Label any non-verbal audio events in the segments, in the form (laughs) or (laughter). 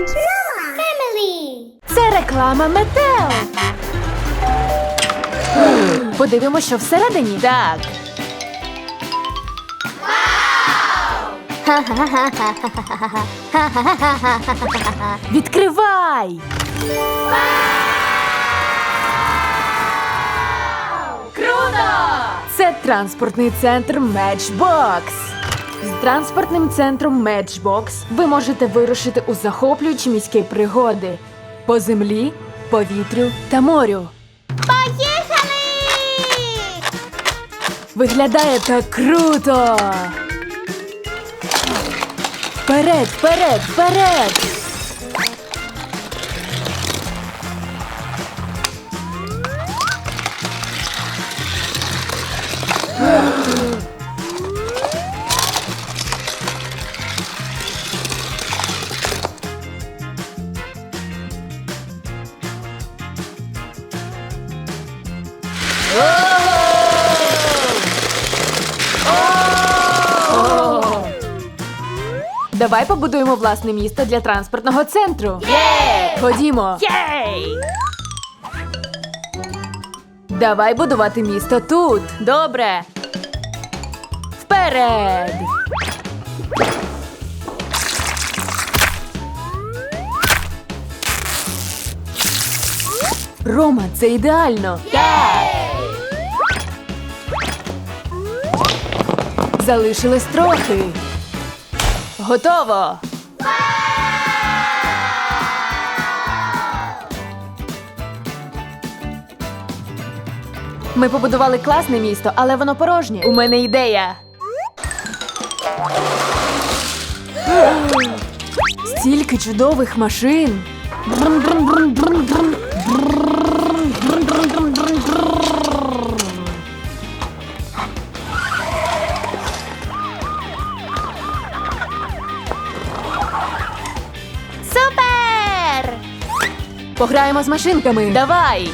and Noah family. Це реклама Метео. Подивимося, що всередині. Так. Відкривай! Круто! Це транспортний центр Matchbox. З транспортним центром Matchbox ви можете вирушити у захоплюючі міські пригоди по землі, повітрю та морю. Поїхали! Виглядає так круто! Вперед, вперед, вперед! Давай побудуємо власне місто для транспортного центру. Ходімо. Давай будувати місто тут. Добре. Вперед! Рома, це ідеально. Залишилось трохи. Готово. Ми побудували класне місто, але воно порожнє. У мене ідея. (gasps) Стільки чудових машин. Брум-брум-брум-брум-брум. Пограємо з машинками. Давай.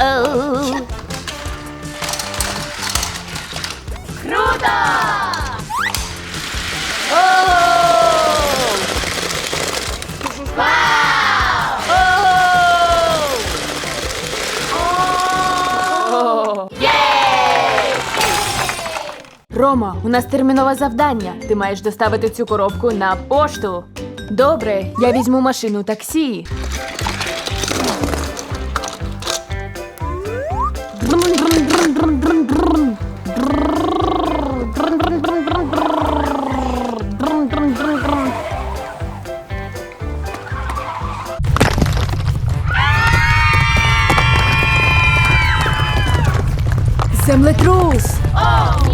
Uh-oh. Рома, у нас термінове завдання. Ти маєш доставити цю коробку на пошту. Добре, я візьму машину таксі. Землетрус! О,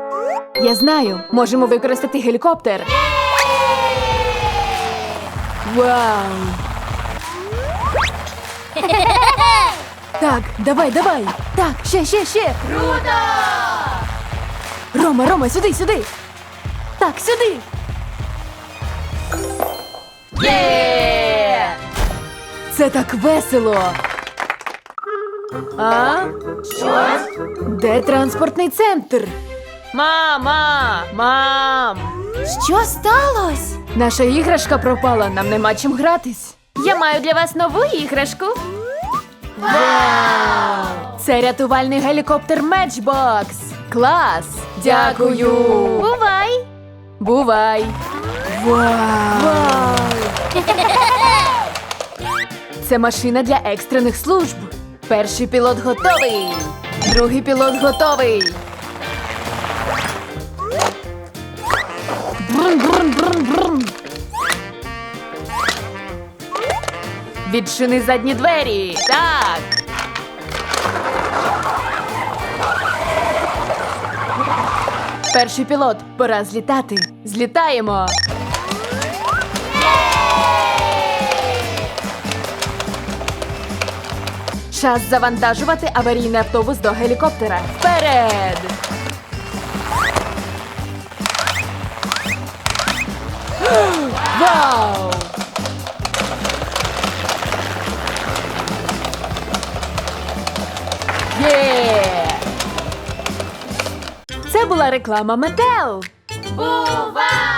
Я знаю, можемо використати гелікоптер. Вау! (laughs) Так, давай, давай! Так, ще, ще, ще! Круто! Рома, Рома, сюди, сюди! Так, сюди! Є! Це так весело! А? Що? Де транспортний центр? Мама! Мам! Що сталося? Наша іграшка пропала, нам нема чим гратись. Я маю для вас нову іграшку. Це рятувальний гелікоптер Matchbox. Клас! Дякую! Бувай! Бувай! Вау! Це машина для екстрених служб. Перший пілот готовий. Другий пілот готовий. Відчини задні двері. Так. Перший пілот, пора злітати. Злітаємо. Час завантажувати аварійний автобус до гелікоптера. Вперед! Вау! Є! Це була реклама Метел. Бувай!